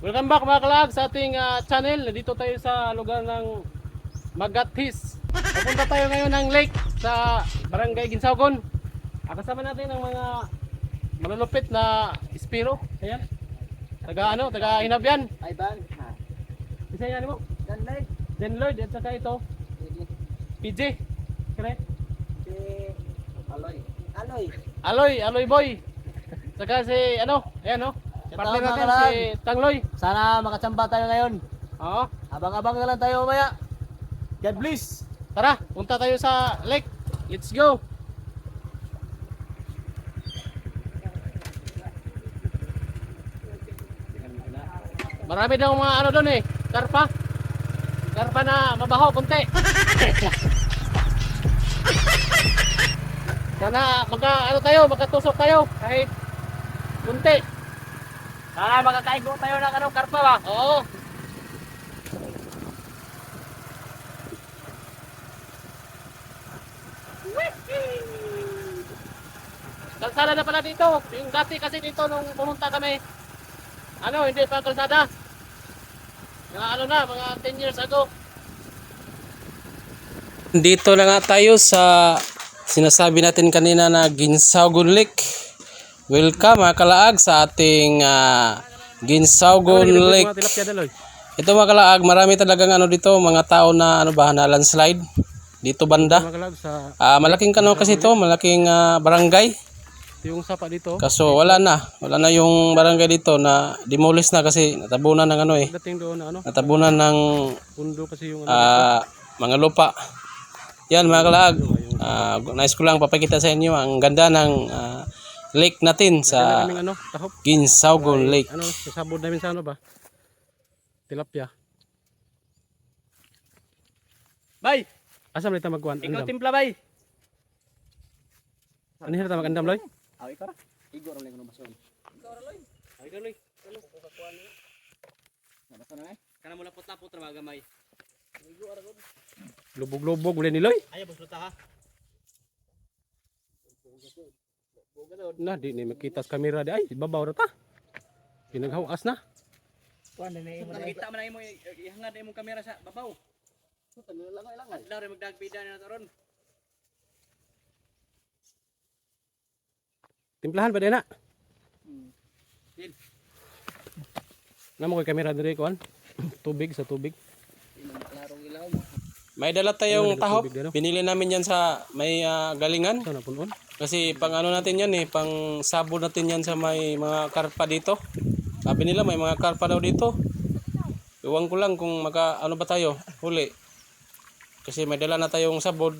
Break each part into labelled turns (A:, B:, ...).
A: Welcome back mga kalag sa ating ah, channel. Dito tayo sa lugar ng Magatis. Pupunta tayo ngayon ng lake sa Barangay Ginsaugon. Ah, kasama natin ang mga malulupit na ispiro. Ayan. Taga ano, taga Hinabyan.
B: Ha.
A: Isa yan mo.
B: Dan live.
A: Then Lord, at saka ito. PJ. Kare?
B: Si Aloy. Aloy.
A: Aloy, Aloy Boy. Saka si ano, ayan oh. Partner
B: out,
A: natin si Tangloy.
B: Sana makachamba tayo ngayon.
A: Oo.
B: Abang-abang na lang tayo mamaya. God bless.
A: Tara, punta tayo sa lake. Let's go. Marami daw mga ano doon eh, karpa. Karpa na mabaho konti. Sana magka ano tayo, magkatusok tayo kahit konti.
B: Sana makakaigo tayo ng ano, karpa ba?
A: Oo. Kalsada na pala dito. Yung dati kasi dito nung pumunta kami, ano, hindi pa kalsada. Mga ano na, mga 10 years ago. Dito na nga tayo sa sinasabi natin kanina na Ginsaugon Lake. Welcome mga kalaag sa ating uh, Ginsaugon Lake. Ito mga kalaag, marami talagang ano dito, mga tao na ano ba, na landslide. Dito banda. Ah, malaking kano kasi ito, malaking ah, barangay.
C: Yung sapa dito,
A: Kaso wala na, wala na yung barangay dito na demolish na kasi natabunan ng ano eh,
C: dating doon na ano,
A: natabunan ng
C: pundo kasi yung ano,
A: ah, mga lupa. Yan mga kalaag, ah, nais ko lang papakita sa inyo ang ganda ng ah, lake natin sa
C: ano, tahop.
A: Ginsaugon Lake.
C: Ano, sasabod namin sa ano ba? Tilapia.
B: Bay!
C: Asa man ita magkuhan?
B: Ikaw timpla bay.
C: Ano hirata magandam loy?
B: Awi ka ra. Igo ra lang ko bason.
C: Ay loy.
B: Nabasa na eh.
A: Kana mo lapot-lapot ra gamay.
C: Lubog-lubog uli ni loy.
B: Ayaw bus ha.
C: Na di ni makita sa kamera di ay babaw ra ta. Pinaghawas na.
B: Kuan na imo.
A: Nakita man na imo ihangad imong kamera sa babaw.
B: Sutan na lang lang.
A: Adlaw rin magdagbida na taron.
C: Timplahan pa din na.
A: Din.
C: Namo kay kamera diri kuan. Tubig sa tubig.
B: Klarong ilaw.
A: May dala tayong
C: Ano,
A: tahop. Binili namin yan sa may ah, galingan.
C: Sa na punon.
A: Kasi pang ano natin yan eh, pang sabon natin yan sa may mga karpa dito. Sabi nila may mga karpa daw dito. Iwan ko lang kung maka ano ba tayo, huli. Kasi may dala na tayong sabon.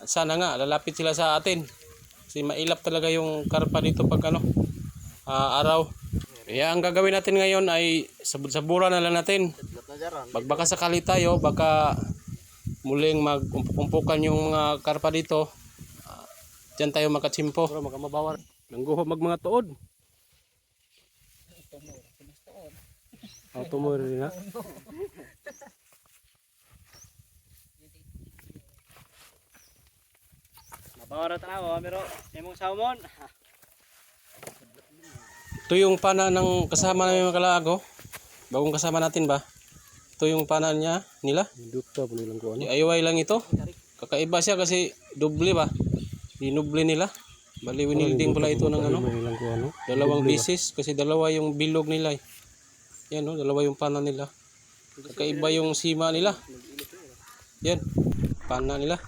A: At sana nga, lalapit sila sa atin. Kasi mailap talaga yung karpa dito pag ano, ah, araw. Kaya ang gagawin natin ngayon ay sabon-saburan na lang natin. Pag baka sakali tayo, baka muling mag-umpukan yung mga karpa dito. Diyan tayo makatsimpo.
C: Pero makamabawar. Nangguho mag mga tuod. Auto mo rin na.
B: Mabawara tanaw, pero imong salmon.
A: Ito yung pana ng kasama namin mga kalaago. Bagong kasama natin ba? Ito yung pana niya, nila.
C: Nilang kuan.
A: Di Ayaw lang ito. Kakaiba siya kasi doble ba? Dinuble nila. Bali winilding pala ito ng ano. Dalawang bisis kasi dalawa yung bilog nila eh. Yan no, dalawa yung pana nila. Kakaiba yung sima nila. Yan, pana nila.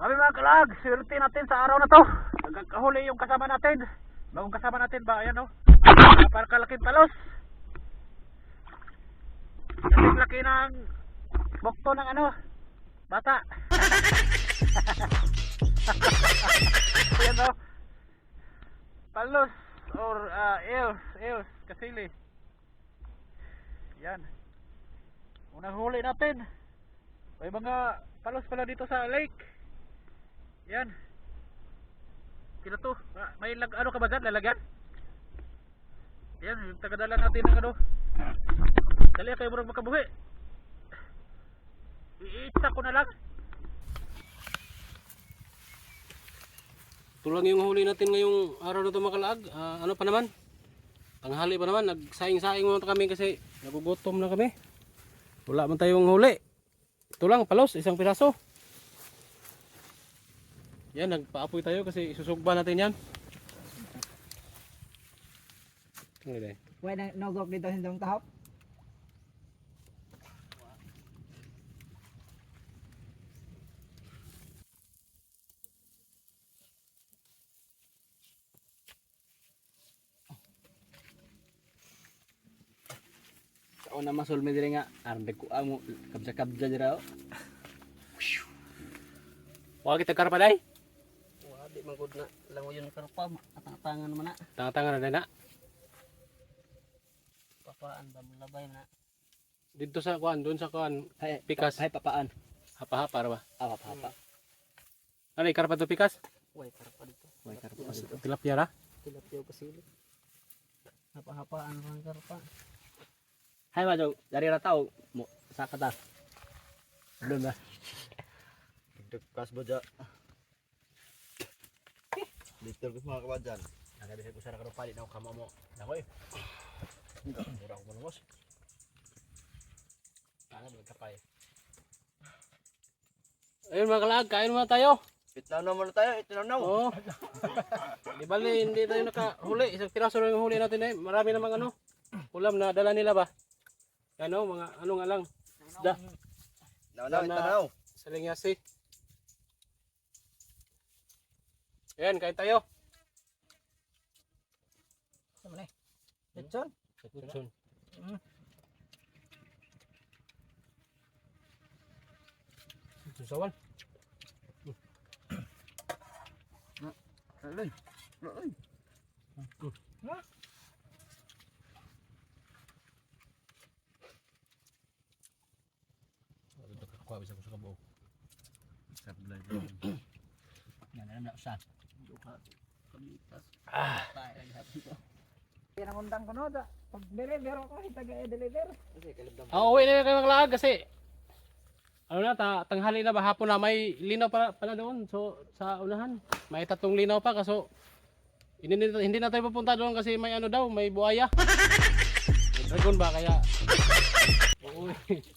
B: Kami mga kalag, swerte natin sa araw na to. Nagkakahuli yung kasama natin. Bagong kasama natin ba? Ayan o. Para kalaking palos. Kasing laki ng bukto ng ano, bata. Ayan o. Palos or uh, eels, eels, kasili. Yan. Unang huli natin. May mga palos pala dito sa lake. Yan. Kino to? Ah, May lag ano ka ba dyan? Lalagyan? Yan, yung tagadala natin ng ano. Dali kayo murag makabuhi. Iitsa ko na lang.
A: Lang yung huli natin ngayong araw na ito mga kalaag. Ah, ano pa naman?
C: Tanghali pa naman, nagsaing-saing muna kami kasi nagugutom na kami. Wala man tayong huli. Ito lang, palos, isang piraso. Yan, nagpaapoy tayo kasi isusugba natin yan.
D: Why na nogok dito sa tahop?
B: Sa una masul mi diri nga arde ko amo kabja-kabja dira.
C: Wala kita karpa day.
B: Wa di magud na lango yun karpa atang-atangan man na.
C: Tangan-tangan na na.
B: Papaan ba labay na.
C: Dito sa kuan, doon sa kuan, Pikas.
B: Hay papaan.
C: hapa-hapa ra ba?
B: Ah papa.
C: Ano, karpa to pikas?
B: Way karpa dito.
C: Way karpa. Tilapia ra.
B: Tilapia kasili. Hapa-hapaan ang karpa. Hay majo dari ra tao mo sa kata. Doon ba?
E: Dekas baja. Liter ko mga kabajan.
B: Nagabihin ko sa rakaro pali na kamo mo. Nakoy. Mura ko manungos. Ano ba kapay?
C: Ayun mga kalag, kain muna tayo.
E: Itnaw na muna tayo, itnaw na.
C: Oo. Di bali, hindi tayo nakahuli. Isang piraso lang yung huli natin eh. Marami namang ano. Ulam na dala nila ba? Ano, mga ano nga lang. Isda.
E: Itnaw na,
C: Sana-
E: itnaw.
C: Sa lingyasi. Ayan, kain tayo.
D: Sa man eh. Lechon.
C: Lechon. Susawan.
E: Alay. Alay.
C: Kuha bisa ko sa kabaw.
B: Yan na na sa.
D: Yan ang undang ko no. da. Pag deliver ako, hitaga i-deliver.
C: Ah, uwi na kayo maglaag kasi ano na, ta tanghali na ba hapon na may linaw pa pala doon. So sa unahan, may tatlong linaw pa kaso hindi, hindi na tayo pupunta doon kasi may ano daw, may buaya. May dragon ba kaya uuwi.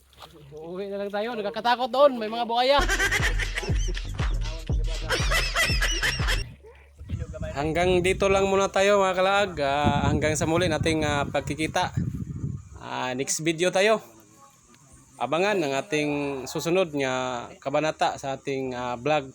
C: Uuwi na lang tayo, nagkakatakot doon, may mga buaya.
A: Hanggang dito lang muna tayo mga kalaag. Ah, hanggang sa muli nating ah, pagkikita. Ah, next video tayo. Abangan ang ating susunod nga kabanata sa ating ah, vlog.